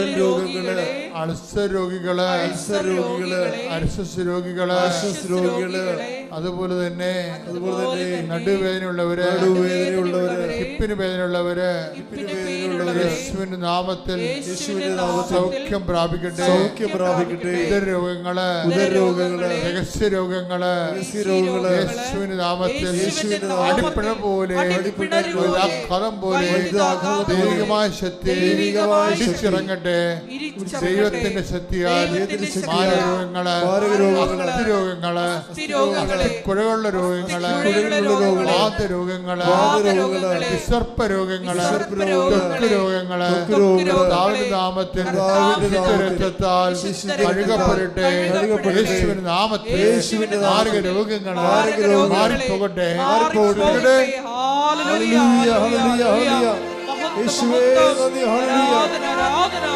രോഗികൾ കുടൽ രോഗങ്ങൾ അൾസർ രോഗികൾ അൾസർ രോഗികൾ അർശസ് രോഗികൾ ആശസ് രോഗികൾ അതുപോലെ തന്നെ അതുപോലെ തന്നെ നടുവേദനയുള്ളവര് നടുവേദനയുള്ളവര് ഹിപ്പിന് വേദനയുള്ളവര് യേശുവിന്റെ നാമത്തിൽ യേശുവിന്റെ നാമത്തിൽ സൗഖ്യം പ്രാപിക്കട്ടെ. സൗഖ്യം പ്രാപിക്കട്ടെ. ഇതര രോഗങ്ങൾ ഉദരരോഗങ്ങൾ രഹസ്യ രോഗങ്ങൾ രോഗങ്ങൾ യേശുവിന്റെ നാമത്തിൽ യേശുവിന്റെ നാമത്തിൽ അടിപ്പിണ പോലെ അടിപ്പിണ പോലെ ദൈവികമായ ശക്തി ഇടിച്ചിറങ്ങട്ടെ ദൈവത്തിന്റെ ശക്തിയാൽ രോഗങ്ങൾ മാരകരോഗങ്ങൾ രോഗങ്ങൾ കുഴകളുള്ള രോഗങ്ങൾ വിസർപ്പ രോഗങ്ങൾ വിസർപ്പ രോഗങ്ങൾ തൊക്ക് രോഗങ്ങൾ നാമത്തിൽ രക്തത്താൽ കഴുകപ്പെടട്ടെ. യേശുവിന്റെ നാമത്തിൽ നാമത്തിൽ രോഗങ്ങൾ മാറിപ്പോകട്ടെ മാറിപ്പോകട്ടെ. Hallelujah, hallelujah, hallelujah, hallelujah. മഹത്വം, യേശുവേ, നന്ദി, ഹല്ലേലൂയ. ആരാധന, ആരാധന.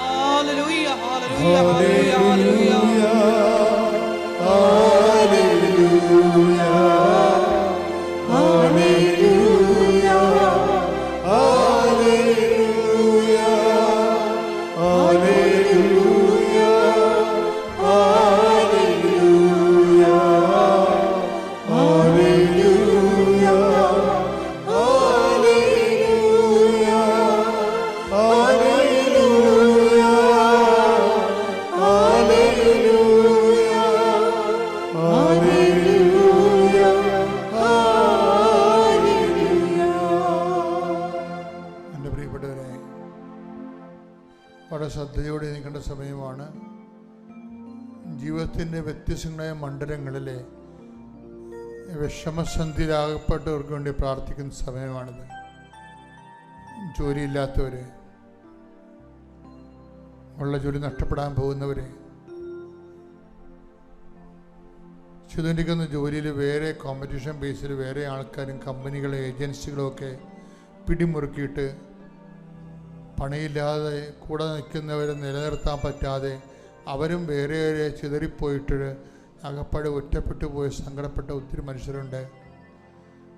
Hallelujah, hallelujah, hallelujah, hallelujah. എന്റെ വളരെ ശ്രദ്ധയോടെ നിൽക്കേണ്ട സമയമാണ്. ജീവിതത്തിന്റെ വ്യത്യസ്തങ്ങളായ മണ്ഡലങ്ങളിലെ വിഷമസന്ധിയിലാകപ്പെട്ടവർക്ക് വേണ്ടി പ്രാർത്ഥിക്കുന്ന സമയമാണിത്. ജോലിയില്ലാത്തവർ ഉള്ള ജോലി നഷ്ടപ്പെടാൻ പോകുന്നവർ ചെയ്തുകൊണ്ടിരിക്കുന്ന ജോലിയിൽ വേറെ കോമ്പറ്റീഷൻ ബേസിൽ വേറെ ആൾക്കാരും കമ്പനികളും ഏജൻസികളും ഒക്കെ പിടിമുറുക്കിയിട്ട് പണിയില്ലാതെ കൂടെ നിൽക്കുന്നവരെ നിലനിർത്താൻ പറ്റാതെ അവരും വേറെ വേറെ ചിതറിപ്പോയിട്ട് അകപ്പാട് ഒറ്റപ്പെട്ടു പോയി സങ്കടപ്പെട്ട ഒത്തിരി മനുഷ്യരുണ്ട്.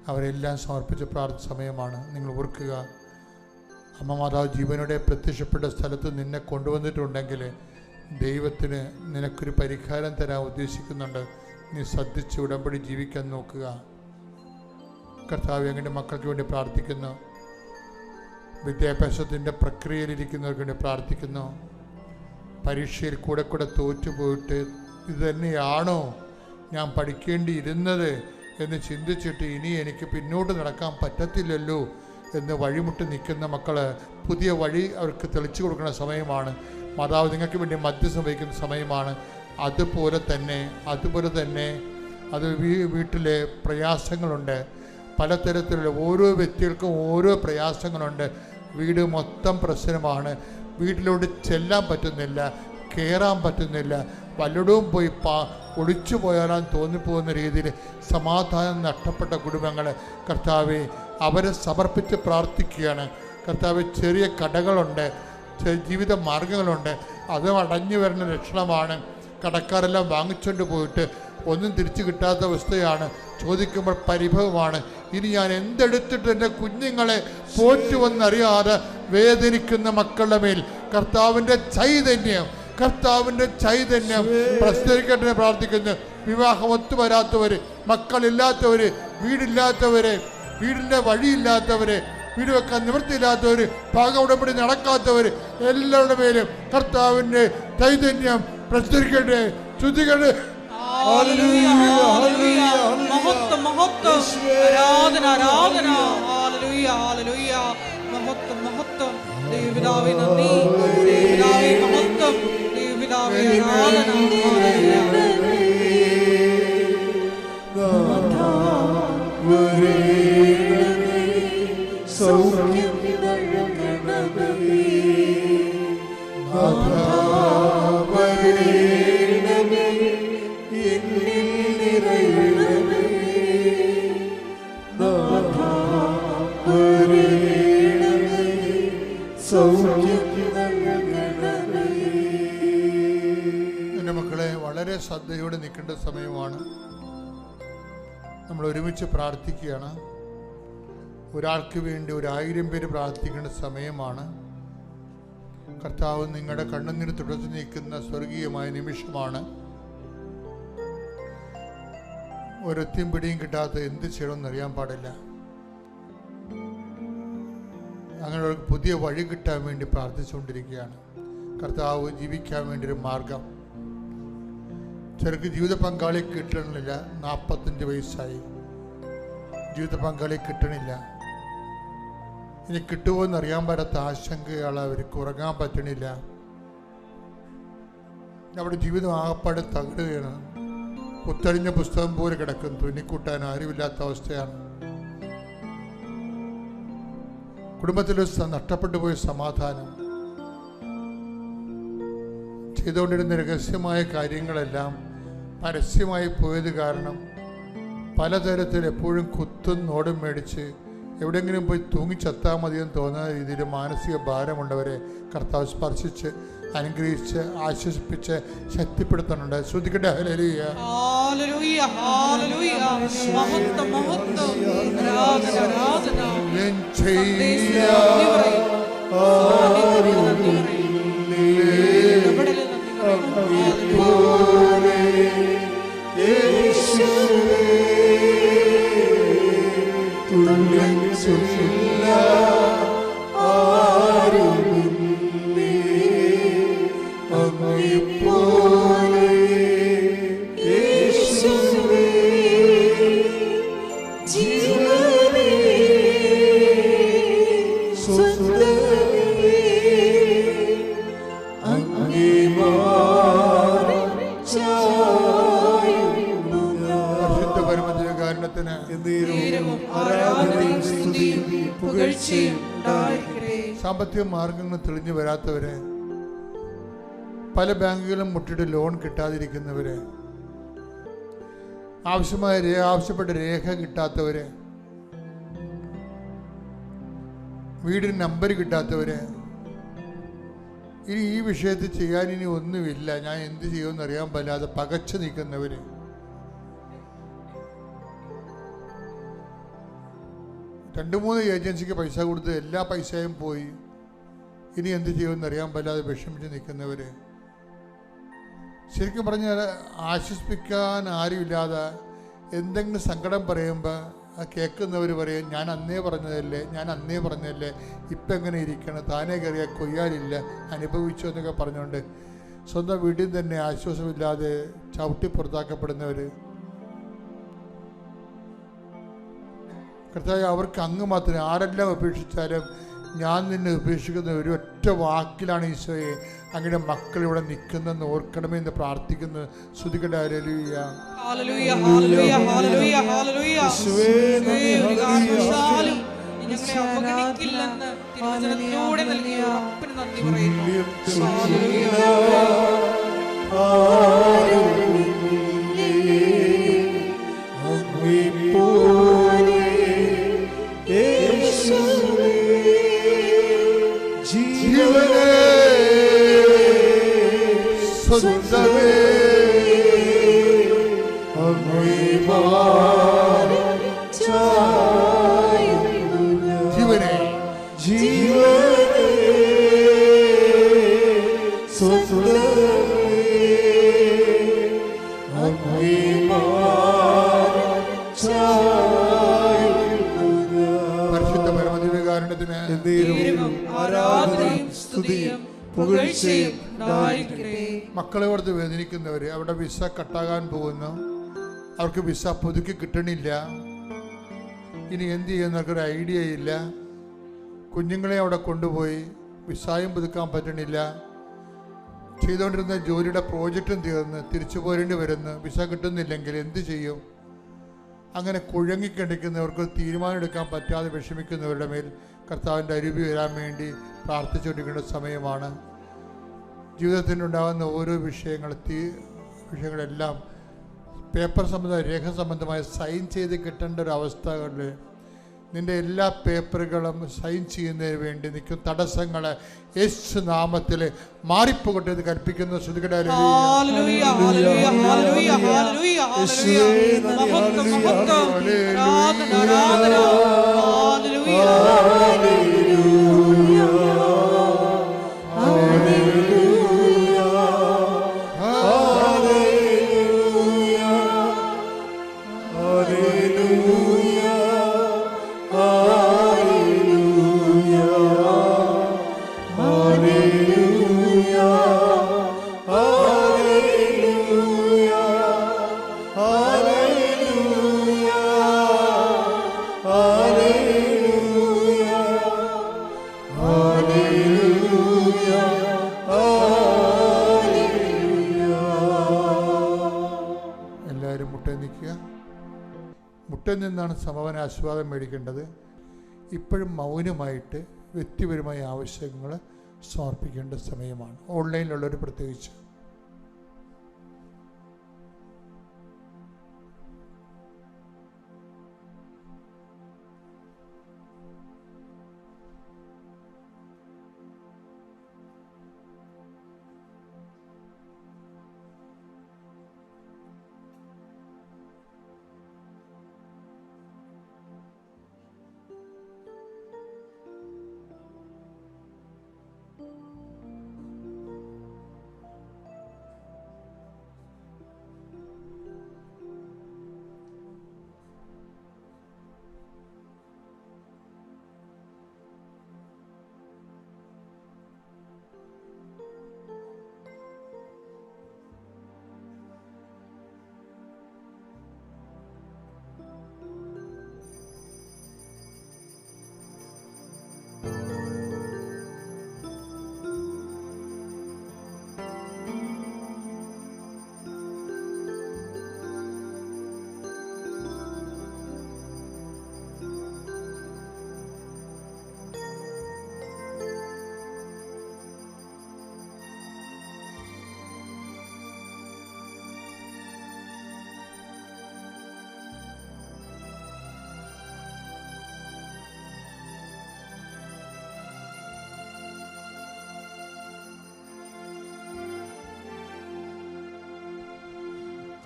അവരെല്ലാം സമർപ്പിച്ച പ്രാർത്ഥന സമയമാണ്. നിങ്ങൾ ഓർക്കുക അമ്മ മാതാവ് ജീവനോടെ പ്രത്യക്ഷപ്പെട്ട സ്ഥലത്ത് നിന്നെ കൊണ്ടുവന്നിട്ടുണ്ടെങ്കിൽ ദൈവത്തിന് നിനക്കൊരു പരിഹാരം തരാൻ ഉദ്ദേശിക്കുന്നുണ്ട്. നീ ശ്രദ്ധിച്ച് ഉടമ്പടി ജീവിക്കാൻ നോക്കുക. കർത്താവ് എങ്ങനെ മക്കൾക്ക് വേണ്ടി പ്രാർത്ഥിക്കുന്നു. വിദ്യാഭ്യാസത്തിന്റെ പ്രക്രിയയിലിരിക്കുന്നവർക്ക് വേണ്ടി പ്രാർത്ഥിക്കുന്നു. പരീക്ഷയിൽ കൂടെ കൂടെ തോറ്റുപോയിട്ട് ഇത് തന്നെയാണോ ഞാൻ പഠിക്കേണ്ടിയിരുന്നത് എന്ന് ചിന്തിച്ചിട്ട് ഇനി എനിക്ക് പിന്നോട്ട് നടക്കാൻ പറ്റത്തില്ലല്ലോ എന്ന് വഴിമുട്ട് നിൽക്കുന്ന മക്കൾ പുതിയ വഴി അവർക്ക് തെളിച്ചു കൊടുക്കുന്ന സമയമാണ്. മാതാവ് നിങ്ങൾക്ക് വേണ്ടി മദ്യം വഹിക്കുന്ന സമയമാണ്. അതുപോലെ തന്നെ അതുപോലെ തന്നെ അത് വീട്ടിലെ പ്രയാസങ്ങളുണ്ട്. പലതരത്തിലുള്ള ഓരോ വ്യക്തികൾക്കും ഓരോ പ്രയാസങ്ങളുണ്ട്. വീട് മൊത്തം പ്രശ്നമാണ്. വീട്ടിലോട്ട് ചെല്ലാൻ പറ്റുന്നില്ല കയറാൻ പറ്റുന്നില്ല. വല്ലടവും പോയി പാ ഒളിച്ചു പോയാലാൻ തോന്നിപ്പോകുന്ന രീതിയിൽ സമാധാനം നഷ്ടപ്പെട്ട കുടുംബങ്ങൾ. കർത്താവെ അവരെ സമർപ്പിച്ച് പ്രാർത്ഥിക്കുകയാണ്. കർത്താവ് ചെറിയ കടകളുണ്ട് ജീവിത മാർഗങ്ങളുണ്ട്. അത് അടഞ്ഞു വരുന്ന ലക്ഷണമാണ്. കടക്കാരെല്ലാം വാങ്ങിച്ചുകൊണ്ട് പോയിട്ട് ഒന്നും തിരിച്ചു കിട്ടാത്ത അവസ്ഥയാണ്. ചോദിക്കുമ്പോൾ പരിഭവമാണ്. ഇനി ഞാൻ എന്തെടുത്തിട്ട് എന്റെ കുഞ്ഞുങ്ങളെ പോറ്റുവെന്നറിയാതെ വേദനിക്കുന്ന മക്കളുടെ മേൽ കർത്താവിന്റെ ചൈതന്യം കർത്താവിന്റെ ചൈതന്യം പ്രസ്തരിക്കട്ടെ പ്രാർത്ഥിക്കുന്നു. വിവാഹം ഒത്തുവരാത്തവര് മക്കളില്ലാത്തവർ വീടില്ലാത്തവര് വീടിന്റെ വഴിയില്ലാത്തവരെ വീട് വെക്കാൻ നിവൃത്തിയില്ലാത്തവർ പാക ഉടമ്പടി നടക്കാത്തവർ എല്ലാവരുടെ മേലും കർത്താവിന്റെ ചൈതന്യം ഹല്ലേലൂയ ഹല്ലേലൂയ മഹത്വം മഹത്വം. ആരാധന ആരാധന. ഹല്ലേലൂയ. ഹല്ലേലൂയ മഹത്വം മഹത്വം. ദൈവപിതാവേ നന്ദി. ദൈവപിതാവേ മഹത്വം. ദൈവപിതാവേ ആരാധന. ഹല്ലേലൂയ. ഒരുമിച്ച് പ്രാർത്ഥിക്കുകയാണ്. ഒരാൾക്ക് വേണ്ടി ഒരായിരം പേര് പ്രാർത്ഥിക്കേണ്ട സമയമാണ്. കർത്താവ് നിങ്ങളുടെ കണ്ണുനീർ തുടച്ചു നീക്കുന്ന സ്വർഗീയമായ നിമിഷമാണ്. ഒരൊത്തിയും പിടിയും കിട്ടാത്ത എന്ത് ചെയ്യണമെന്ന് അറിയാൻ പാടില്ല. അങ്ങനെ ഒരു പുതിയ വഴി കിട്ടാൻ വേണ്ടി പ്രാർത്ഥിച്ചുകൊണ്ടിരിക്കുകയാണ്. കർത്താവ് ജീവിക്കാൻ വേണ്ടി ഒരു മാർഗം. ചെറുക്ക് ജീവിത പങ്കാളിയെ കിട്ടണമെന്നില്ല നാൽപ്പത്തഞ്ച് വയസ്സായി. ജീവിത പങ്കാളി കിട്ടണില്ല. ഇനി കിട്ടുമോ എന്ന് അറിയാൻ പറ്റാത്ത ആശങ്കയാണ് അവർക്ക് ഉറങ്ങാൻ പറ്റണില്ല. അവിടെ ജീവിതം ആകപ്പാട് തകരുകയാണ്. കുത്തഴിഞ്ഞ പുസ്തകം പോലെ കിടക്കും തുന്നിക്കൂട്ടാൻ ആരുമില്ലാത്ത അവസ്ഥയാണ്. കുടുംബത്തിൽ നഷ്ടപ്പെട്ടു പോയ സമാധാനം. ചെയ്തുകൊണ്ടിരുന്ന രഹസ്യമായ കാര്യങ്ങളെല്ലാം പരസ്യമായി പോയത് കാരണം പലതരത്തിൽ എപ്പോഴും കുത്തും നോടും മേടിച്ച് എവിടെയെങ്കിലും പോയി തൂങ്ങിച്ചത്താൽ മതിയെന്ന് തോന്നുന്ന രീതിയിൽ മാനസിക ഭാരമുള്ളവരെ കർത്താവ് സ്പർശിച്ച് അനുഗ്രഹിച്ച് ആശ്വസിപ്പിച്ച് ശക്തിപ്പെടുത്തുന്നുണ്ട്. ശ്രദ്ധിക്കട്ടെ? ആരാധന ഞാൻ ചെയ്യ സാമ്പത്തിക മാർഗങ്ങൾ തെളിഞ്ഞു വരാത്തവരെ പല ബാങ്കുകളും മുട്ടിട്ട് ലോൺ കിട്ടാതിരിക്കുന്നവരെ ആവശ്യമായ ആവശ്യപ്പെട്ട രേഖ കിട്ടാത്തവരെ വീടിന് നമ്പർ കിട്ടാത്തവരെ ഇനി ഈ വിഷയത്തിൽ ചെയ്യാൻ ഇനി ഒന്നുമില്ല. ഞാൻ എന്ത് ചെയ്യുമെന്ന് അറിയാൻ പറ്റാതെ പകച്ചു നിൽക്കുന്നവര്. രണ്ട് മൂന്ന് ഏജൻസിക്ക് പൈസ കൊടുത്ത് എല്ലാ പൈസയും പോയി. ഇനി എന്ത് ചെയ്യുമെന്ന് അറിയാൻ പറ്റാതെ വിഷമിച്ച് നിൽക്കുന്നവർ ശരിക്കും പറഞ്ഞാൽ ആശ്വസിപ്പിക്കാൻ ആരുമില്ലാതെ എന്തെങ്കിലും സങ്കടം പറയുമ്പോൾ ആ കേൾക്കുന്നവർ പറയും ഞാൻ അന്നേ പറഞ്ഞതല്ലേ ഞാൻ അന്നേ പറഞ്ഞതല്ലേ ഇപ്പം എങ്ങനെ ഇരിക്കണം? താനേ കയറിയ കൊയ്യാലില്ല അനുഭവിച്ചു എന്നൊക്കെ പറഞ്ഞുകൊണ്ട് സ്വന്തം വീട്ടിൽ തന്നെ ആശ്വാസമില്ലാതെ ചവിട്ടി പുറത്താക്കപ്പെടുന്നവർ കർത്താവ് അവർക്ക് അങ്ങ് മാത്രമേ ആരെല്ലാം ഉപേക്ഷിച്ചാലും ഞാൻ നിന്നെ ഉപേക്ഷിക്കുന്ന ഒരു ഒറ്റ വാക്കിലാണ് ഈശോയെ. അങ്ങനെ മക്കൾ ഇവിടെ നിൽക്കുന്നെന്ന് ഓർക്കണമേ എന്ന് പ്രാർത്ഥിക്കുന്നു. ശ്രുതികട മക്കളെ ഓർത്ത് വേദനിക്കുന്നവർ അവിടെ വിസ കട്ടാകാൻ പോകുന്നു. അവർക്ക് വിസ പുതുക്കി കിട്ടണില്ല. ഇനി എന്ത് ചെയ്യുന്നവർക്കൊരു ഐഡിയ ഇല്ല. കുഞ്ഞുങ്ങളെ അവിടെ കൊണ്ടുപോയി വിസായും പുതുക്കാൻ പറ്റണില്ല. ചെയ്തുകൊണ്ടിരുന്ന ജോലിയുടെ പ്രോജക്റ്റും തീർന്ന് തിരിച്ചു പോരേണ്ടി വരുന്നു. വിസ കിട്ടുന്നില്ലെങ്കിൽ എന്ത് ചെയ്യും? അങ്ങനെ കുഴങ്ങിക്കിടക്കുന്നവർക്ക് തീരുമാനം എടുക്കാൻ പറ്റാതെ വിഷമിക്കുന്നവരുടെ മേൽ കർത്താവിന്റെ അരുവി വരാൻ വേണ്ടി പ്രാർത്ഥിച്ചുകൊണ്ടിരിക്കേണ്ട സമയമാണ്. ജീവിതത്തിലുണ്ടാകുന്ന ഓരോ വിഷയങ്ങൾ തീ വിഷയങ്ങളെല്ലാം പേപ്പർ സംബന്ധ രേഖ സംബന്ധമായി സൈൻ ചെയ്ത് കിട്ടേണ്ട ഒരു അവസ്ഥകളിൽ നിന്റെ എല്ലാ പേപ്പറുകളും സൈൻ ചെയ്യുന്നതിന് വേണ്ടി നിൽക്കും. തടസ്സങ്ങൾ യേശു നാമത്തിൽ മാറിപ്പോകട്ടെ എന്ന് കൽപ്പിക്കുന്ന. ശ്രുതികട നിന്നാണ് സമവന ആസ്വാദം മേടിക്കേണ്ടത്. ഇപ്പോഴും മൗനമായിട്ട് വ്യക്തിപരമായ ആവശ്യങ്ങൾ സമർപ്പിക്കേണ്ട സമയമാണ്. ഓൺലൈനിലുള്ളവർ പ്രത്യേകിച്ച്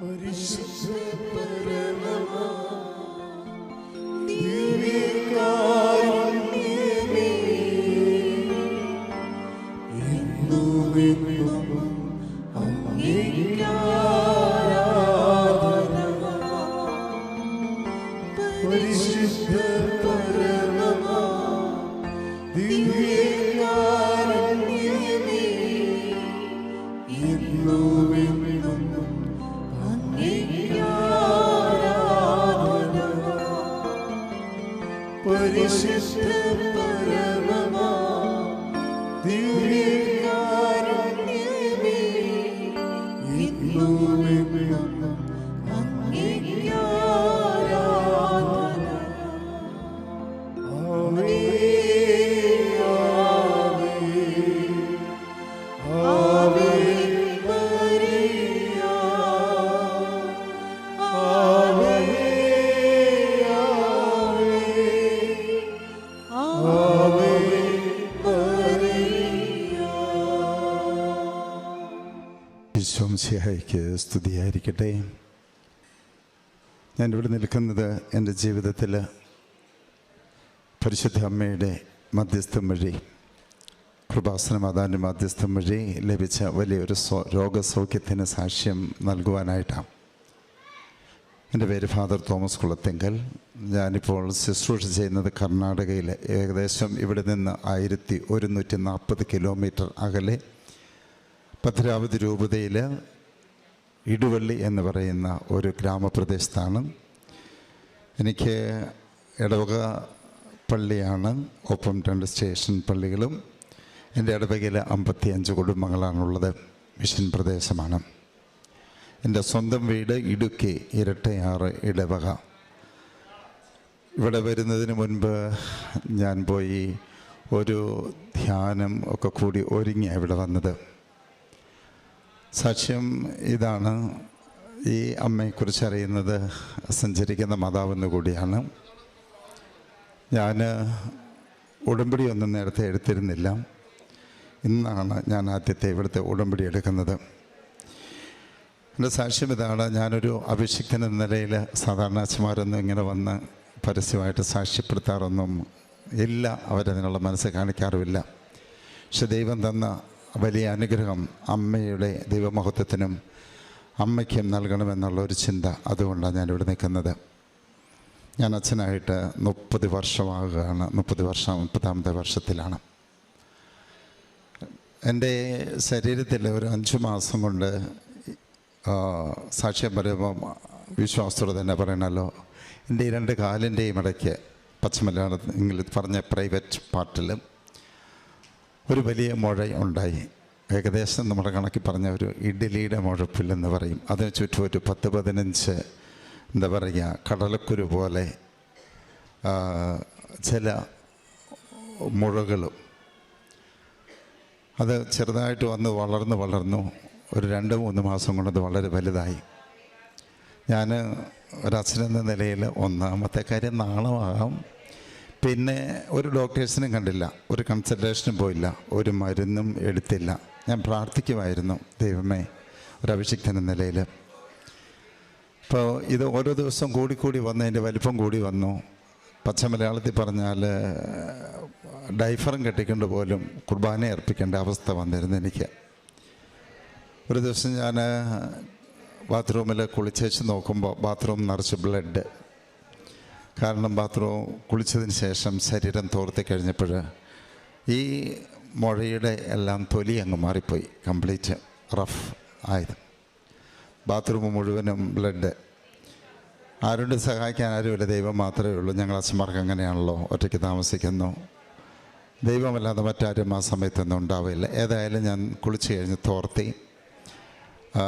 പരിശുദ്ധ പരമമാ. സ്തുതിയായിരിക്കട്ടെ. ഞാൻ ഇവിടെ നിൽക്കുന്നത് എന്റെ ജീവിതത്തിൽ പരിശുദ്ധ അമ്മയുടെ മധ്യസ്ഥം വഴി കൃപാസന മാതാവിന്റെ മധ്യസ്ഥം വഴി ലഭിച്ച വലിയൊരു സ്വ രോഗസൗഖ്യത്തിന് സാക്ഷ്യം നൽകുവാനായിട്ടാണ്. എന്റെ പേര് ഫാദർ തോമസ് കുളത്തെങ്കൽ. ഞാനിപ്പോൾ ശുശ്രൂഷ ചെയ്യുന്നത് കർണാടകയിൽ ഏകദേശം ഇവിടെ നിന്ന് ആയിരത്തി ഒരുന്നൂറ്റി നാൽപ്പത് കിലോമീറ്റർ അകലെ ഭദ്രാവതി രൂപതയിൽ ഇടുവള്ളി എന്ന് പറയുന്ന ഒരു ഗ്രാമപ്രദേശത്താണ്. എനിക്ക് ഇടവക പള്ളിയാണ് ഒപ്പം രണ്ട് സ്റ്റേഷൻ പള്ളികളും. എന്റെ ഇടവകയിൽ അമ്പത്തിയഞ്ച് കുടുംബങ്ങളാണുള്ളത്. മിഷൻ പ്രദേശമാണ്. എന്റെ സ്വന്തം വീട് ഇടുക്കി ഇരട്ടയാറ് ഇടവക. ഇവിടെ വരുന്നതിന് മുൻപ് ഞാൻ പോയി ഒരു ധ്യാനം ഒക്കെ കൂടി ഒരുങ്ങിയാണ് ഇവിടെ വന്നത്. സാക്ഷ്യം ഇതാണ്. ഈ അമ്മയെക്കുറിച്ച് അറിയുന്നത് സഞ്ചരിക്കുന്ന മാതാവെന്ന് കൂടിയാണ്. ഞാൻ ഉടമ്പടി ഒന്നും നേരത്തെ എടുത്തിരുന്നില്ല. ഇന്നാണ് ഞാൻ ആദ്യത്തെ ഇവിടുത്തെ ഉടമ്പടി എടുക്കുന്നത്. എന്റെ സാക്ഷ്യം ഇതാണ്. ഞാനൊരു അഭിഷിക്തൻ എന്ന നിലയിൽ സാധാരണ അച്ഛന്മാരൊന്നും ഇങ്ങനെ വന്ന് പരസ്യമായിട്ട് സാക്ഷ്യപ്പെടുത്താറൊന്നും ഇല്ല. അവരതിനുള്ള മനസ്സ് കാണിക്കാറുമില്ല. പക്ഷെ ദൈവം തന്ന വലിയ അനുഗ്രഹം അമ്മയുടെ ദൈവമഹത്വത്തിനും അമ്മയ്ക്കും നൽകണമെന്നുള്ള ഒരു ചിന്ത അതുകൊണ്ടാണ് ഞാനിവിടെ നിൽക്കുന്നത്. ഞാൻ അച്ഛനായിട്ട് മുപ്പത് വർഷമാകുകയാണ്. മുപ്പത് വർഷം മുപ്പതാമത്തെ വർഷത്തിലാണ്. എന്റെ ശരീരത്തിൽ ഒരു അഞ്ച് മാസം കൊണ്ട് സാക്ഷ്യം പറയുമ്പോൾ വിശ്വാസത്തോടെ തന്നെ പറയണമല്ലോ എന്റെ ഈ രണ്ട് കാലിന്റെയും ഇടയ്ക്ക് പച്ചമലയാളത്തിൽ ഇംഗ്ലീഷ് പറഞ്ഞ പ്രൈവറ്റ് പാർട്ടിൽ ഒരു വലിയ മുഴ ഉണ്ടായി. ഏകദേശം നമ്മുടെ കണക്കി പറഞ്ഞ ഒരു ഇഡ്ഡലിയുടെ എന്ന് പറയും. അതിന് ചുറ്റും ഒരു പത്ത് പതിനഞ്ച് എന്താ പറയുക കടലക്കുരു പോലെ ചില മുഴകളും. അത് ചെറുതായിട്ട് വന്ന് വളർന്ന് വളർന്നു. ഒരു രണ്ട് മൂന്ന് മാസം കൊണ്ടത് വളരെ വലുതായി. ഞാൻ ഒരച്ഛനെന്ന നിലയിൽ ഒന്നാമത്തെ കാര്യം നാണമാകാം. പിന്നെ ഒരു ഡോക്ടേഴ്സിനും കണ്ടില്ല ഒരു കൺസൾട്ടേഷനും പോയില്ല ഒരു മരുന്നും എടുത്തില്ല. ഞാൻ പ്രാർത്ഥിക്കുമായിരുന്നു ദൈവമേ ഒരു അഭിഷിക്തൻ എന്ന നിലയിൽ. അപ്പോൾ ഇത് ഓരോ ദിവസവും കൂടിക്കൂടി വന്ന് അതിന്റെ വലിപ്പം കൂടി വന്നു. പച്ച മലയാളത്തിൽ പറഞ്ഞാൽ ഡൈഫറും കെട്ടിക്കൊണ്ട് പോലും കുർബാന അർപ്പിക്കേണ്ട അവസ്ഥ വന്നിരുന്നു എനിക്ക്. ഒരു ദിവസം ഞാൻ ബാത്റൂമിൽ കുളിച്ചേച്ച് നോക്കുമ്പോൾ ബാത്റൂം നിറച്ച് ബ്ലഡ് കാരണം ബാത്റൂം കുളിച്ചതിന് ശേഷം ശരീരം തോർത്തി കഴിഞ്ഞപ്പോൾ ഈ മുഴയുടെ എല്ലാം തൊലി അങ്ങ് മാറിപ്പോയി കംപ്ലീറ്റ് റഫ് ആയത്. ബാത്റൂം മുഴുവനും ബ്ലഡ്. ആരുണ്ട് സഹായിക്കാൻ ആരുമില്ല ദൈവം മാത്രമേ ഉള്ളൂ. ഞങ്ങൾ അച്ഛന്മാർക്ക് അങ്ങനെയാണല്ലോ ഒറ്റയ്ക്ക് താമസിക്കുന്നു. ദൈവമല്ലാതെ മറ്റാരും ആ സമയത്തൊന്നും ഉണ്ടാവില്ല. ഏതായാലും ഞാൻ കുളിച്ച് കഴിഞ്ഞ് തോർത്തി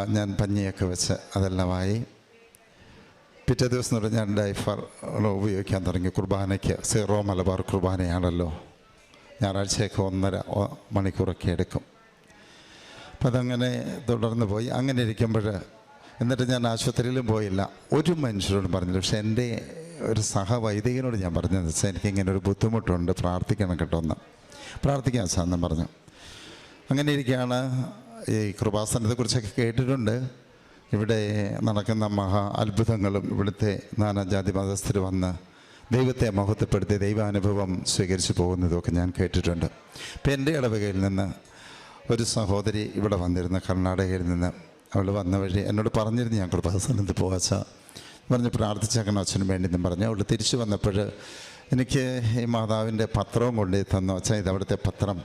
ഞാൻ പഞ്ഞിയൊക്കെ വെച്ച് അതെല്ലാമായി പിറ്റേ ദിവസം തൊട്ട് ഞാൻ ഡൈഫർ ഉപയോഗിക്കാൻ തുടങ്ങി. കുർബാനയ്ക്ക് സീറോ മലബാർ കുർബാനയാണല്ലോ. ഞായറാഴ്ചയൊക്കെ ഒന്നര മണിക്കൂറൊക്കെ എടുക്കും. അപ്പം അതങ്ങനെ തുടർന്ന് പോയി. അങ്ങനെ ഇരിക്കുമ്പോൾ എന്നിട്ട് ഞാൻ ആശുപത്രിയിലും പോയില്ല. ഒരു മനുഷ്യരോടും പറഞ്ഞില്ല. പക്ഷെ എന്റെ ഒരു സഹവൈദികനോട് ഞാൻ പറഞ്ഞു വെച്ചാൽ എനിക്കിങ്ങനെ ഒരു ബുദ്ധിമുട്ടുണ്ട്. പ്രാർത്ഥിക്കണം കേട്ടോ ഒന്ന് പ്രാർത്ഥിക്കാൻ സാധനം പറഞ്ഞു. അങ്ങനെ ഇരിക്കുകയാണ്. ഈ കൃപാസനത്തെക്കുറിച്ചൊക്കെ കേട്ടിട്ടുണ്ട്. ഇവിടെ നടക്കുന്ന മഹാ അത്ഭുതങ്ങളും ഇവിടുത്തെ നാനാജാതി മതസ്ഥർ വന്ന് ദൈവത്തെ മഹത്വപ്പെടുത്തി ദൈവാനുഭവം സ്വീകരിച്ചു പോകുന്നതൊക്കെ ഞാൻ കേട്ടിട്ടുണ്ട്. ഇപ്പം എന്റെ ഇടവകയിൽ നിന്ന് ഒരു സഹോദരി ഇവിടെ വന്നിരുന്ന കർണാടകയിൽ നിന്ന്. അവൾ വന്ന വഴി എന്നോട് പറഞ്ഞിരുന്നു ഞാൻ കൃപാസനത്തിൽ പോകാച്ച പറഞ്ഞ് പ്രാർത്ഥിച്ചേക്കണം അച്ഛനും വേണ്ടി എന്നും പറഞ്ഞു. അവൾ തിരിച്ചു വന്നപ്പോൾ എനിക്ക് ഈ മാതാവിന്റെ പത്രവും കൊണ്ടു തന്നു. അച്ഛൻ ഇത് അവിടുത്തെ പത്രം.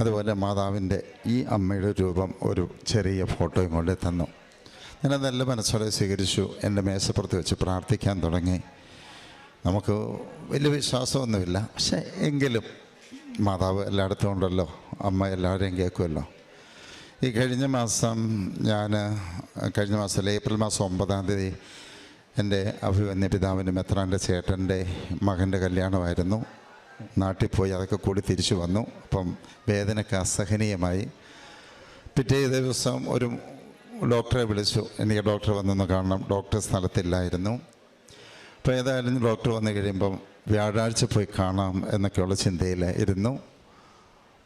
അതുപോലെ മാതാവിന്റെ ഈ അമ്മയുടെ രൂപം ഒരു ചെറിയ ഫോട്ടോയും കൊണ്ടേ തന്നു. ഞാനത് നല്ല മനസ്സോടെ സ്വീകരിച്ചു. എന്റെ മേശപ്പുറത്ത് വെച്ച് പ്രാർത്ഥിക്കാൻ തുടങ്ങി. നമുക്ക് വലിയ വിശ്വാസമൊന്നുമില്ല. പക്ഷേ എങ്കിലും മാതാവ് എല്ലായിടത്തും ഉണ്ടല്ലോ. അമ്മ എല്ലാവരെയും കേൾക്കുമല്ലോ. ഈ കഴിഞ്ഞ മാസം ഞാൻ കഴിഞ്ഞ മാസം ഏപ്രിൽ മാസം ഒമ്പതാം തീയതി എന്റെ അഭിവന്യ പിതാവിനും എത്രാന്റെ ചേട്ടന്റെ മകന്റെ കല്യാണമായിരുന്നു. നാട്ടിൽ പോയി അതൊക്കെ കൂടി തിരിച്ചു വന്നു. അപ്പം വേദനയ്ക്ക് അസഹനീയമായി. പിറ്റേ ദിവസം ഒരു ഡോക്ടറെ വിളിച്ചു. എനിക്ക് ഡോക്ടർ വന്നൊന്ന് കാണണം. ഡോക്ടർ സ്ഥലത്തില്ലായിരുന്നു. അപ്പോൾ ഏതായാലും ഡോക്ടർ വന്നു കഴിയുമ്പം വ്യാഴാഴ്ച പോയി കാണാം എന്നൊക്കെയുള്ള ചിന്തയിൽ ഇരുന്നു.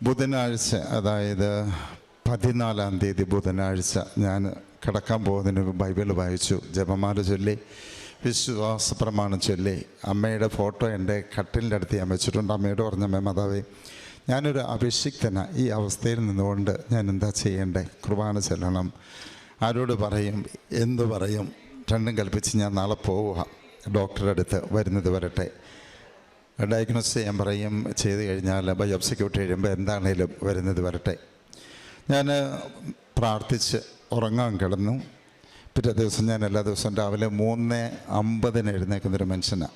ബുധനാഴ്ച അതായത് പതിനാലാം തീയതി ബുധനാഴ്ച ഞാൻ കിടക്കാൻ പോകുന്നതിന് ബൈബിൾ വായിച്ചു. ജപമാല ചൊല്ലി വിശ്വാസ പ്രമാണം ചൊല്ലി. അമ്മയുടെ ഫോട്ടോ എന്റെ കട്ടിലിന്റെ അടുത്ത് ഞാൻ വെച്ചിട്ടുണ്ട്. അമ്മയോട് പറഞ്ഞ അമ്മ മാതാവേ ഞാനൊരു അഭിഷിക്തന. ഈ അവസ്ഥയിൽ നിന്നുകൊണ്ട് ഞാൻ എന്താ ചെയ്യേണ്ടേ? കുർബാന ചെല്ലണം. ആരോട് പറയും? എന്തു പറയും? രണ്ടും കൽപ്പിച്ച് ഞാൻ നാളെ പോവുക. ഡോക്ടറുടെ അടുത്ത് വരുന്നത് വരട്ടെ. ഡയഗ്നോസ് ചെയ്യാൻ പറയും ചെയ്ത് കഴിഞ്ഞാൽ ബയോപ്സിക്ക് വിട്ട് കഴിയുമ്പോൾ എന്താണേലും വരുന്നത് വരട്ടെ. ഞാൻ പ്രാർത്ഥിച്ച് ഉറങ്ങാൻ കിടന്നു. പിറ്റേ ദിവസം ഞാൻ എല്ലാ ദിവസവും രാവിലെ മൂന്ന് അമ്പതിന് എഴുന്നേൽക്കുന്നൊരു മനുഷ്യനാണ്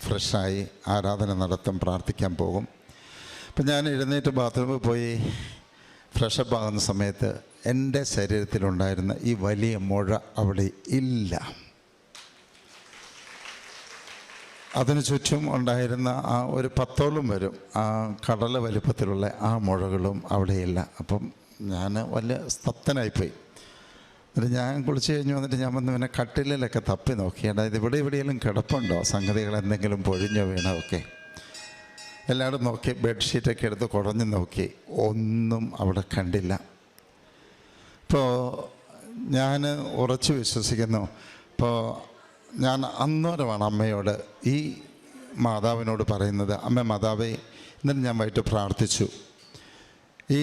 ഫ്രഷായി ആരാധന നടത്തും പ്രാർത്ഥിക്കാൻ പോകും. അപ്പം ഞാൻ എഴുന്നേറ്റ് ബാത്റൂമിൽ പോയി ഫ്രഷപ്പ് ആകുന്ന സമയത്ത് എന്റെ ശരീരത്തിലുണ്ടായിരുന്ന ഈ വലിയ മുഴ അവിടെ ഇല്ല. അതിനു ചുറ്റും ഉണ്ടായിരുന്ന ആ ഒരു പത്തോളം വരും. ആ കടല വലിപ്പത്തിലുള്ള ആ മുഴകളും അവിടെയില്ല. അപ്പം ഞാൻ വലിയ സ്തബ്ധനായിപ്പോയി. എന്നിട്ട് ഞാൻ കുളിച്ച് കഴിഞ്ഞ് വന്നിട്ട് ഞാൻ വന്ന് പിന്നെ കട്ടിലിലൊക്കെ തപ്പി നോക്കി. അതായത് ഇവിടെ എവിടെയെങ്കിലും കിടപ്പുണ്ടോ? സംഗതികൾ എന്തെങ്കിലും പൊഴിഞ്ഞോ വീണോ ഒക്കെ? എല്ലാവരും നോക്കി ബെഡ്ഷീറ്റൊക്കെ എടുത്ത് കുടഞ്ഞു നോക്കി. ഒന്നും അവിടെ കണ്ടില്ല. ഇപ്പോൾ ഞാൻ ഉറച്ചു വിശ്വസിക്കുന്നു ഇപ്പോൾ ഞാൻ അന്നേരമാണ് അമ്മയോട് ഈ മാതാവിനോട് പറയുന്നത് അമ്മ മാതാവേ ഇന്നലെ ഞാൻ വൈകിട്ട് പ്രാർത്ഥിച്ചു ഈ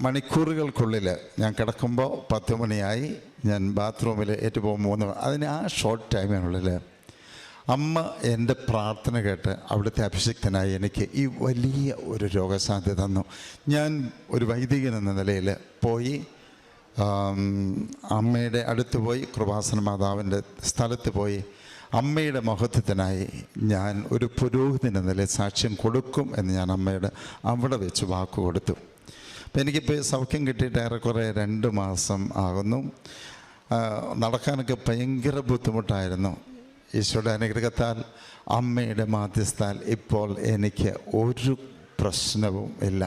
മണിക്കൂറുകൾക്കുള്ളിൽ ഞാൻ കിടക്കുമ്പോൾ പത്ത് മണിയായി ഞാൻ ബാത്റൂമിൽ ഏറ്റുപോകും മൂന്ന് മണി. അതിന് ആ ഷോർട്ട് ടൈമിനുള്ളിൽ അമ്മ എന്റെ പ്രാർത്ഥന കേട്ട് അവിടുത്തെ അഭിഷിക്തനായി എനിക്ക് ഈ വലിയ ഒരു രോഗസാധ്യത തന്നു ഞാൻ ഒരു വൈദികൻ എന്ന നിലയിൽ പോയി അമ്മയുടെ അടുത്ത് പോയി കൃപാസന മാതാവിന്റെ സ്ഥലത്ത് പോയി അമ്മയുടെ മഹത്വത്തിനായി ഞാൻ ഒരു പുരോഹിതൻ നില സാക്ഷ്യം കൊടുക്കും എന്ന് ഞാൻ അമ്മയുടെ അവിടെ വെച്ച് വാക്ക് കൊടുത്തു. അപ്പം എനിക്കിപ്പോൾ സൗഖ്യം കിട്ടിയിട്ട് ഏറെക്കുറെ രണ്ട് മാസം ആകുന്നു. നടക്കാനൊക്കെ ഭയങ്കര ബുദ്ധിമുട്ടായിരുന്നു. ഈശോയുടെ അനുഗ്രഹത്താൽ അമ്മയുടെ മാധ്യസ്ഥാൽ ഇപ്പോൾ എനിക്ക് ഒരു പ്രശ്നവും ഇല്ല.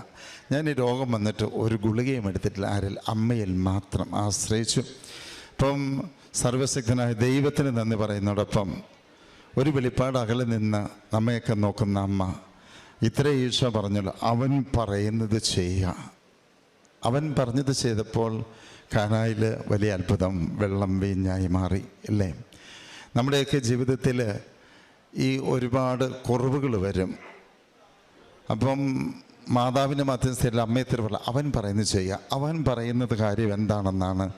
ഞാൻ ഈ രോഗം വന്നിട്ട് ഒരു ഗുളികയും എടുത്തിട്ടില്ല. ആരിൽ? അമ്മയിൽ മാത്രം. ആശ്രയിച്ചു. അപ്പം സർവശക്തനായ ദൈവത്തിന് നന്ദി പറയുന്നതോടൊപ്പം ഒരു വെളിപ്പാട് അകലെ നിന്ന് നമ്മയൊക്കെ നോക്കുന്ന അമ്മ ഇത്ര ഈശോ പറഞ്ഞല്ലോ അവൻ പറയുന്നത് ചെയ്യുക അവൻ പറഞ്ഞത് ചെയ്തപ്പോൾ കാനായിൽ വലിയ അത്ഭുതം വെള്ളം വീഞ്ഞായി മാറി അല്ലേ നമ്മുടെയൊക്കെ ജീവിതത്തിൽ ഈ ഒരുപാട് കുറവുകൾ വരും. അപ്പം മാതാവിന്റെ മധ്യസ്ഥയിൽ അമ്മയെ തിരുവല്ല അവൻ പറയുന്നത് ചെയ്യുക. അവൻ പറയുന്നത് കാര്യം എന്താണെന്നാണ്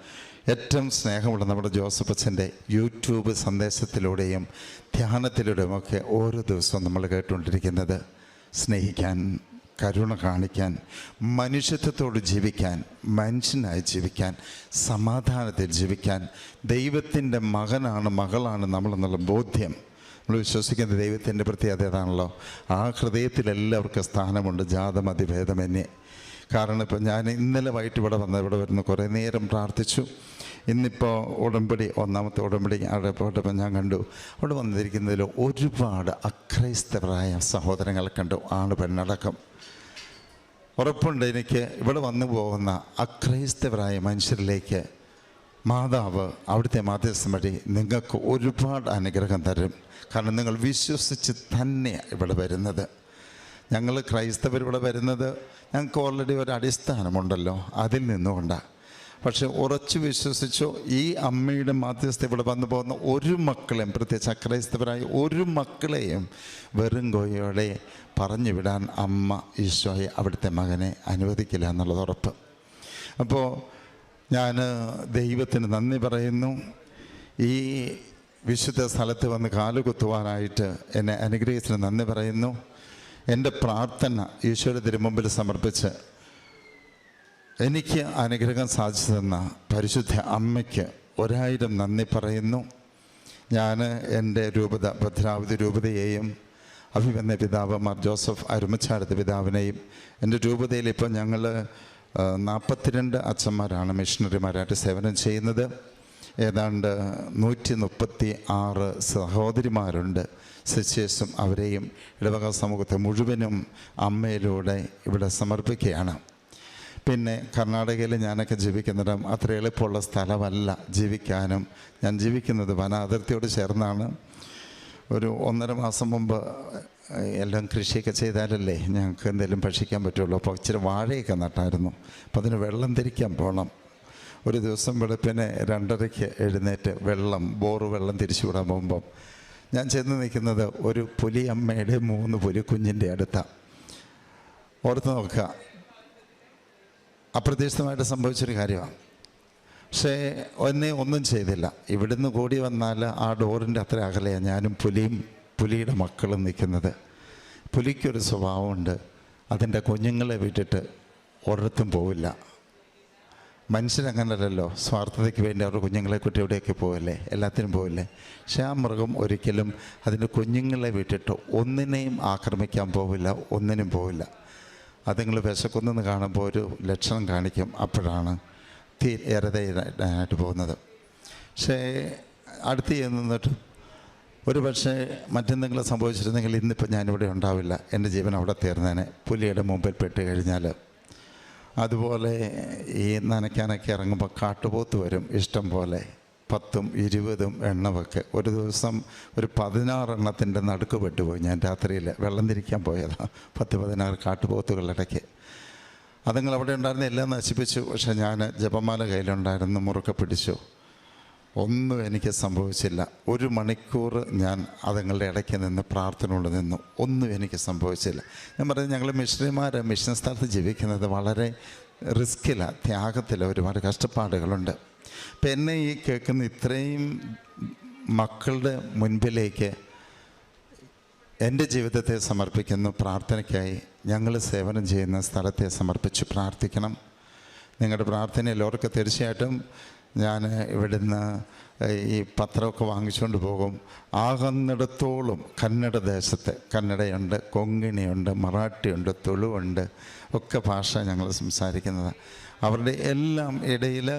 ഏറ്റവും സ്നേഹമുള്ള നമ്മുടെ ജോസഫ് അച്ഛന്റെ യൂട്യൂബ് സന്ദേശത്തിലൂടെയും ധ്യാനത്തിലൂടെയും ഒക്കെ ഓരോ ദിവസവും നമ്മൾ കേട്ടുകൊണ്ടിരിക്കുന്നത്. സ്നേഹിക്കാൻ കരുണ കാണിക്കാൻ മനുഷ്യത്വത്തോട് ജീവിക്കാൻ മനുഷ്യനായി ജീവിക്കാൻ സമാധാനത്തിൽ ജീവിക്കാൻ ദൈവത്തിന്റെ മകനാണ് മകളാണ് നമ്മളെന്നുള്ള ബോധ്യം നമ്മൾ വിശ്വസിക്കുന്ന ദൈവത്തിന്റെ പ്രത്യേകത ഏതാണല്ലോ? ആ ഹൃദയത്തിൽ എല്ലാവർക്കും സ്ഥാനമുണ്ട് ജാതമതിഭേദമന്യേ കാരണം ഇപ്പം ഞാൻ ഇന്നലെ വൈകിട്ട് ഇവിടെ വന്ന ഇവിടെ വരുന്ന കുറേ നേരം പ്രാർത്ഥിച്ചു. ഇന്നിപ്പോൾ ഉടമ്പടി ഒന്നാമത്തെ ഉടമ്പടി അവിടെ പോയിട്ടപ്പോൾ ഞാൻ കണ്ടു. അവിടെ വന്നിരിക്കുന്നതിൽ ഒരുപാട് അക്രൈസ്തവരായ സഹോദരങ്ങളെ കണ്ടു ആണ് പെണ്ണടക്കം. ഉറപ്പുണ്ട് എനിക്ക് ഇവിടെ വന്നു പോകുന്ന അക്രൈസ്തവരായ മനുഷ്യരിലേക്ക് മാതാവ് അവിടുത്തെ മാധ്യസ്ഥം വഴി നിങ്ങൾക്ക് ഒരുപാട് അനുഗ്രഹം തരും. കാരണം നിങ്ങൾ വിശ്വസിച്ച് തന്നെ ഇവിടെ വരുന്നത്. ഞങ്ങൾ ക്രൈസ്തവർ ഇവിടെ വരുന്നത് ഞങ്ങൾക്ക് ഓൾറെഡി ഒരു അടിസ്ഥാനമുണ്ടല്ലോ അതിൽ നിന്നുകൊണ്ടാണ് പക്ഷെ ഉറച്ചു വിശ്വസിച്ചോ ഈ അമ്മയുടെ മാധ്യസ്ഥ ഇവിടെ വന്നു പോകുന്ന ഒരു മക്കളെയും പ്രത്യേകിച്ച് അക്രൈസ്തവരായ ഒരു മക്കളെയും വെറും കോയോടെ പറഞ്ഞു വിടാൻ അമ്മ ഈശോയെ അവിടുത്തെ മകനെ അനുവദിക്കില്ല എന്നുള്ളത് ഉറപ്പ്. അപ്പോൾ ഞാൻ ദൈവത്തിന് നന്ദി പറയുന്നു. ഈ വിശുദ്ധ സ്ഥലത്ത് വന്ന് കാലുകുത്തുവാനായിട്ട് എന്നെ അനുഗ്രഹിച്ചതിന് നന്ദി പറയുന്നു. എന്റെ പ്രാർത്ഥന ഈശോയുടെ തിരുമുമ്പിൽ സമർപ്പിച്ച് എനിക്ക് അനുഗ്രഹം സാധിച്ചു തന്ന പരിശുദ്ധ അമ്മയ്ക്ക് ഒരായിരം നന്ദി പറയുന്നു. ഞാൻ എന്റെ രൂപത ഭദ്രാവതി രൂപതയെയും അഭിമന്യ പിതാവ് മാർ ജോസഫ് അരുമച്ചാടത്ത് പിതാവിനെയും എന്റെ രൂപതയിൽ ഇപ്പോൾ ഞങ്ങൾ നാൽപ്പത്തിരണ്ട് അച്ഛന്മാരാണ് മിഷണറിമാരായിട്ട് സേവനം ചെയ്യുന്നത്. ഏതാണ്ട് നൂറ്റി മുപ്പത്തി ആറ് സഹോദരിമാരുണ്ട്. സിസ്റ്റേഴ്സും അവരെയും ഇടവക സമൂഹത്തെ മുഴുവനും അമ്മയിലൂടെ ഇവിടെ സമർപ്പിക്കുകയാണ്. പിന്നെ കർണാടകയിൽ ഞാനൊക്കെ ജീവിക്കുന്നിടം അത്ര എളുപ്പമുള്ള സ്ഥലമല്ല ജീവിക്കാനും. ഞാൻ ജീവിക്കുന്നത് വന അതിർത്തിയോട് ചേർന്നാണ്. ഒരു ഒന്നര മാസം മുമ്പ് എല്ലാം കൃഷിയൊക്കെ ചെയ്താലല്ലേ ഞങ്ങൾക്ക് എന്തെങ്കിലും ഭക്ഷിക്കാൻ പറ്റുള്ളൂ. അപ്പോൾ ഇച്ചിരി വാഴയൊക്കെ നട്ടായിരുന്നു. അപ്പോൾ അതിന് വെള്ളം തിരിക്കാൻ പോകണം. ഒരു ദിവസം വെളുപ്പിനെ രണ്ടരയ്ക്ക് എഴുന്നേറ്റ് വെള്ളം ബോറ് വെള്ളം തിരിച്ചു വിടാൻ പോകുമ്പം ഞാൻ ചെന്ന് നിൽക്കുന്നത് ഒരു പുലി അമ്മയുടെ മൂന്ന് പുലി പുലിക്കുഞ്ഞിന്റെ അടുത്താണ് ഓർത്ത് നോക്കുക. അപ്രതീക്ഷിതമായിട്ട് സംഭവിച്ചൊരു കാര്യമാണ്. പക്ഷേ എന്നെ ഒന്നും ചെയ്തില്ല. ഇവിടുന്ന് കൂടി വന്നാൽ ആ ഡോറിന്റെ അത്ര അകലെയാണ് ഞാനും പുലിയും പുലിയുടെ മക്കൾ നിൽക്കുന്നത്. പുലിക്കൊരു സ്വഭാവമുണ്ട്. അതിന്റെ കുഞ്ഞുങ്ങളെ വിട്ടിട്ട് ഒരിടത്തും പോവില്ല. മനുഷ്യരങ്ങനല്ലോ സ്വാർത്ഥതയ്ക്ക് വേണ്ടി അവരുടെ കുഞ്ഞുങ്ങളെ കുട്ടി എവിടെയൊക്കെ പോകല്ലേ എല്ലാത്തിനും പോകല്ലേ പക്ഷെ ആ മൃഗം ഒരിക്കലും അതിന്റെ കുഞ്ഞുങ്ങളെ വിട്ടിട്ട് ഒന്നിനെയും ആക്രമിക്കാൻ പോവില്ല ഒന്നിനും പോവില്ല. അതുങ്ങൾ വിശക്കുന്നെന്ന് കാണുമ്പോൾ ഒരു ലക്ഷണം കാണിക്കും അപ്പോഴാണ് തീ ഇരതയിടാനായിട്ട് പോകുന്നത്. പക്ഷേ അടുത്ത് ചെന്ന് നിന്നിട്ട് ഒരു പക്ഷേ മറ്റെന്തെങ്കിലും സംഭവിച്ചിരുന്നെങ്കിൽ ഇന്നിപ്പോൾ ഞാനിവിടെ ഉണ്ടാവില്ല. എന്റെ ജീവൻ അവിടെ തീർന്നേനെ. പുലിയുടെ മുമ്പിൽ പെട്ട് കഴിഞ്ഞാൽ അതുപോലെ ഈ നനയ്ക്കാനൊക്കെ ഇറങ്ങുമ്പോൾ കാട്ടുപോത്ത് വരും. ഇഷ്ടം പോലെ പത്തും ഇരുപതും എണ്ണമൊക്കെ. ഒരു ദിവസം ഒരു പതിനാറെണ്ണത്തിന്റെ നടുക്ക് പെട്ടുപോയി. ഞാൻ രാത്രിയിൽ വെള്ളം തിരിക്കാൻ പോയതാണ് പത്ത് പതിനാറ് കാട്ടുപോത്തുകളിടയ്ക്ക് അതുങ്ങൾ അവിടെ ഉണ്ടായിരുന്ന എല്ലാം നശിപ്പിച്ചു. പക്ഷേ ഞാൻ ജപമാല കയ്യിലുണ്ടായിരുന്നു. മുറുക്കെ പിടിച്ചു. ഒന്നും എനിക്ക് സംഭവിച്ചില്ല. ഒരു മണിക്കൂർ ഞാൻ അതുങ്ങളുടെ ഇടയ്ക്ക് നിന്ന് പ്രാർത്ഥന കൊണ്ട് നിന്നു. ഒന്നും എനിക്ക് സംഭവിച്ചില്ല. ഞാൻ പറയുന്നത് ഞങ്ങൾ മിഷനറിമാർ മിഷൻ സ്ഥലത്ത് ജീവിക്കുന്നത് വളരെ റിസ്ക്കിലാണ് ത്യാഗത്തിലാണ് ഒരുപാട് കഷ്ടപ്പാടുകളുണ്ട്. അപ്പം എന്നെ ഈ കേൾക്കുന്ന ഇത്രയും മക്കളുടെ മുൻപിലേക്ക് എന്റെ ജീവിതത്തെ സമർപ്പിക്കുന്നു. പ്രാർത്ഥനയ്ക്കായി ഞങ്ങൾ സേവനം ചെയ്യുന്ന സ്ഥലത്തെ സമർപ്പിച്ച് പ്രാർത്ഥിക്കണം. നിങ്ങളുടെ പ്രാർത്ഥനയിൽ എല്ലാവർക്കും തീർച്ചയായിട്ടും ഞാൻ ഇവിടുന്ന് ഈ പത്രമൊക്കെ വാങ്ങിച്ചുകൊണ്ട് പോകും. ആകുന്നിടത്തോളം കന്നഡ ദേശത്ത് കന്നഡയുണ്ട് കൊങ്ങിണിയുണ്ട് മറാഠിയുണ്ട് തുളുവുണ്ട് ഒക്കെ ഭാഷ ഞങ്ങൾ സംസാരിക്കുന്നത്. അവരുടെ എല്ലാം ഇടയിൽ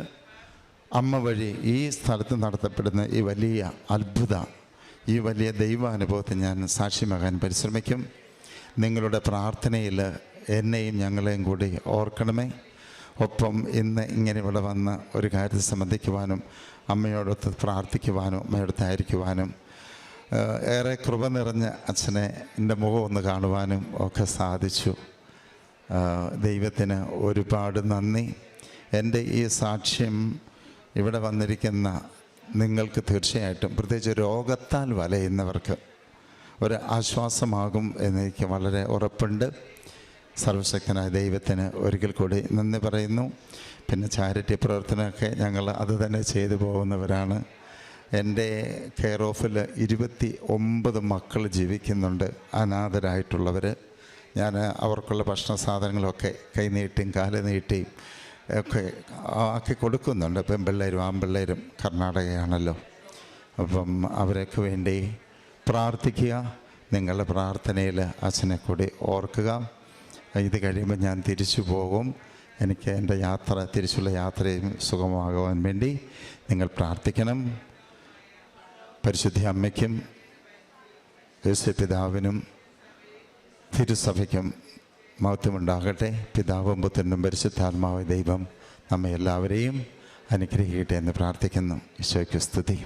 അമ്മ വഴി ഈ സ്ഥലത്ത് നടത്തപ്പെടുന്ന ഈ വലിയ അത്ഭുത ഈ വലിയ ദൈവാനുഭവത്തെ ഞാൻ സാക്ഷ്യമാകാൻ പരിശ്രമിക്കും. നിങ്ങളുടെ പ്രാർത്ഥനയിൽ എന്നെയും ഞങ്ങളെയും കൂടി ഓർക്കണമേ. ഒപ്പം ഇന്ന് ഇങ്ങനെ ഇവിടെ വന്ന് ഒരു കാര്യത്തിൽ സംബന്ധിക്കുവാനും അമ്മയോടൊത്ത് പ്രാർത്ഥിക്കുവാനും അമ്മയോടൊത്തായിരിക്കുവാനും ആയിരിക്കുവാനും ഏറെ കൃപ നിറഞ്ഞ അച്ഛനെ എന്റെ മുഖം ഒന്ന് കാണുവാനും ഒക്കെ സാധിച്ചു. ദൈവത്തിന് ഒരുപാട് നന്ദി. എന്റെ ഈ സാക്ഷ്യം ഇവിടെ വന്നിരിക്കുന്ന നിങ്ങൾക്ക് തീർച്ചയായിട്ടും പ്രത്യേകിച്ച് രോഗത്താൽ വലയുന്നവർക്ക് ഒരു ആശ്വാസമാകും എന്നെനിക്ക് വളരെ ഉറപ്പുണ്ട്. സർവശക്തനായ ദൈവത്തിന് ഒരിക്കൽ കൂടി നന്ദി പറയുന്നു. പിന്നെ ചാരിറ്റി പ്രവർത്തനമൊക്കെ ഞങ്ങൾ അത് തന്നെ ചെയ്തു പോകുന്നവരാണ്. എന്റെ കെയർ ഓഫിൽ ഇരുപത്തി ഒമ്പത് മക്കൾ ജീവിക്കുന്നുണ്ട്. അനാഥരായിട്ടുള്ളവർ ഞാൻ അവർക്കുള്ള ഭക്ഷണ സാധനങ്ങളൊക്കെ കൈ നീട്ടിയും കാൽ നീട്ടിയും ഒക്കെ ആക്കി കൊടുക്കുന്നുണ്ട്. പെൺപിള്ളേരും ആൺപിള്ളേരും കർണാടകയാണല്ലോ. അപ്പം അവരൊക്കെ വേണ്ടി പ്രാർത്ഥിക്കുക. നിങ്ങളുടെ പ്രാർത്ഥനയിൽ അച്ഛനെ കൂടി ഓർക്കുക. ഇത് കഴിയുമ്പോൾ ഞാൻ തിരിച്ചു പോകും. എനിക്ക് എന്റെ യാത്ര തിരിച്ചുള്ള യാത്രയും സുഗമമാകുവാൻ വേണ്ടി നിങ്ങൾ പ്രാർത്ഥിക്കണം. പരിശുദ്ധ അമ്മയ്ക്കും യേശു പിതാവിനും തിരുസഭയ്ക്കും മഹത്വമുണ്ടാകട്ടെ. പിതാവും പുത്രനും പരിശുദ്ധാത്മാവ് ദൈവം നമ്മെ എല്ലാവരെയും അനുഗ്രഹിക്കട്ടെ എന്ന് പ്രാർത്ഥിക്കുന്നു. ഈശോയ്ക്ക് സ്തുതി.